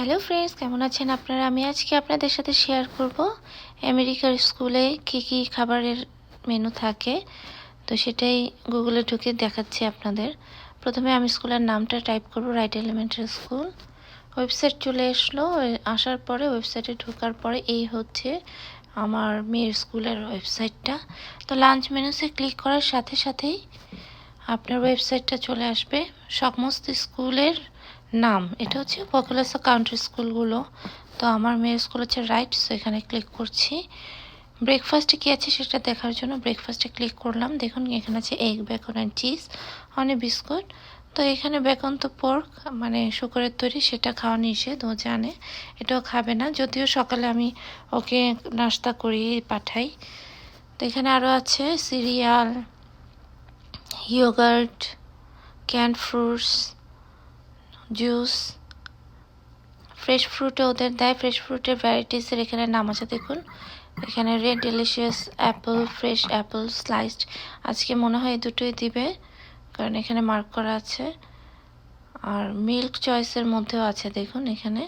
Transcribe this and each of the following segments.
Hello friends কেমন আছেন আপনারা? আমি আজকে আপনাদের সাথে শেয়ার করব আমেরিকার স্কুলে কি কি খাবারের মেনু থাকে। তো সেটাই গুগলে ঢুকে দেখাচ্ছি আপনাদের। প্রথমে আমি স্কুলের নামটা টাইপ করব রাইট এলিমেন্টারি স্কুল ওয়েবসাইট চলে আসলো। আসার পরে ওয়েবসাইটে ঢোকার পরে এই হচ্ছে আমার মেয়ের স্কুলের ওয়েবসাইটটা তো লাঞ্চ মেনুসে ক্লিক করার সাথে সাথেই আপনার ওয়েবসাইটটা চলে আসবে। সমস্ত স্কুলের নাম, এটা হচ্ছে পপুলাস কাউন্ট্রি স্কুলগুলো। তো আমার মেয়ের স্কুল হচ্ছে রাইট সো এখানে ক্লিক করছি। ব্রেকফাস্টে কী আছে সেটা দেখার জন্য ব্রেকফাস্টে ক্লিক করলাম। দেখুন, এখানে আছে এগ বেকন অ্যান্ড চিজ অনেক বিস্কুট তো এখানে বেকন তো পোর্ক মানে শুকরের তৈরি, সেটা খাওয়া নিষেধ, ও জানে। এটাও খাবে না, যদিও সকালে আমি ওকে নাস্তা করি পাঠাই। তো এখানে আরও আছে cereal yogurt canned fruits juice fresh ফ্রুটে ওদের দেয় ফ্রেশ ফ্রুটের ভ্যারাইটিসের এখানে নাম আছে, দেখুন। এখানে red delicious apple fresh apple sliced আজকে মনে হয় এই দুটোই দিবে, কারণ এখানে মার্ক করা আছে। আর মিল্ক চয়েসের মধ্যেও আছে, দেখুন এখানে।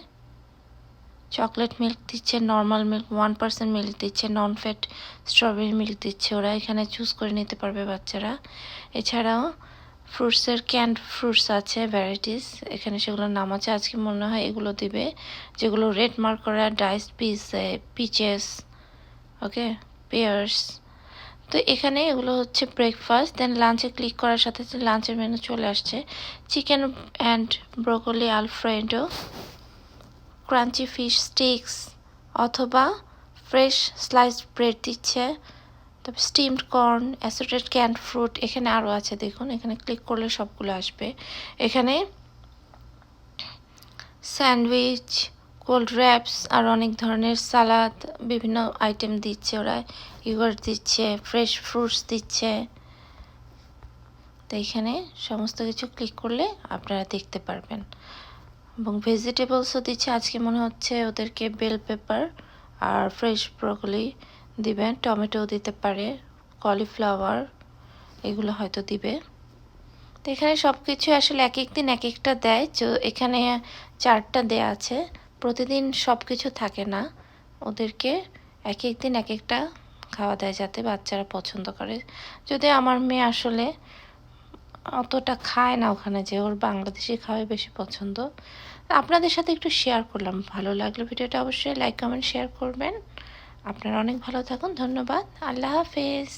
চকলেট মিল্ক দিচ্ছে normal milk one percent milk দিচ্ছে নন ফ্যাট স্ট্রবেরি মিল্ক দিচ্ছে। ওরা এখানে চুজ করে নিতে পারবে বাচ্চারা। এছাড়াও ফ্রুটসের ক্যান্ড ফ্রুটস আছে ভ্যারাইটিস এখানে সেগুলোর নাম আছে। আজকে মনে হয় এগুলো দিবে, যেগুলো রেড মার্ক করা dice piece pieces okay pears তো এখানে এগুলো হচ্ছে ব্রেকফাস্ট দেন লাঞ্চে ক্লিক করার সাথে সাথে লাঞ্চের মেনু চলে আসছে। Chicken and broccoli alfredo crunchy fish sticks অথবা ফ্রেশ স্লাইস ব্রেড দিচ্ছে। তারপর steamed corn assorted canned fruit এখানে আরও আছে, দেখুন। এখানে ক্লিক করলে সবগুলো আসবে। এখানে স্যান্ডউইচ, কোল্ড র্যাপস আর অনেক ধরনের সালাদ, বিভিন্ন আইটেম দিচ্ছে ওরা। ইগর দিচ্ছে ফ্রেশ ফ্রুটস দিচ্ছে। তো এখানে সমস্ত কিছু ক্লিক করলে আপনারা দেখতে পারবেন। এবং ভেজিটেবলসও দিচ্ছে। আজকে মনে হচ্ছে ওদেরকে বেল পেপার আর ফ্রেশ ব্রকলি দিবেন টমেটো দিতে পারে, কলিফ্লাওয়ার এগুলো হয়তো দিবে। তো এখানে সব কিছু আসলে এক এক দিন এক একটা দেয়, তো এখানে চারটা দেয়া আছে। প্রতিদিন সব কিছু থাকে না। ওদেরকে এক এক দিন এক একটা খাওয়া দেয় যাতে বাচ্চারা পছন্দ করে। যদি আমার মেয়ে আসলে অতটা খায় না ওখানে যে, ওর বাংলাদেশি খাওয়াই বেশি পছন্দ। আপনাদের সাথে একটু শেয়ার করলাম, ভালো লাগলে। ভিডিওটা অবশ্যই লাইক কমেন্ট শেয়ার করবেন। আপনারা অনেক ভালো থাকুন ধন্যবাদ। আল্লাহ হাফেজ।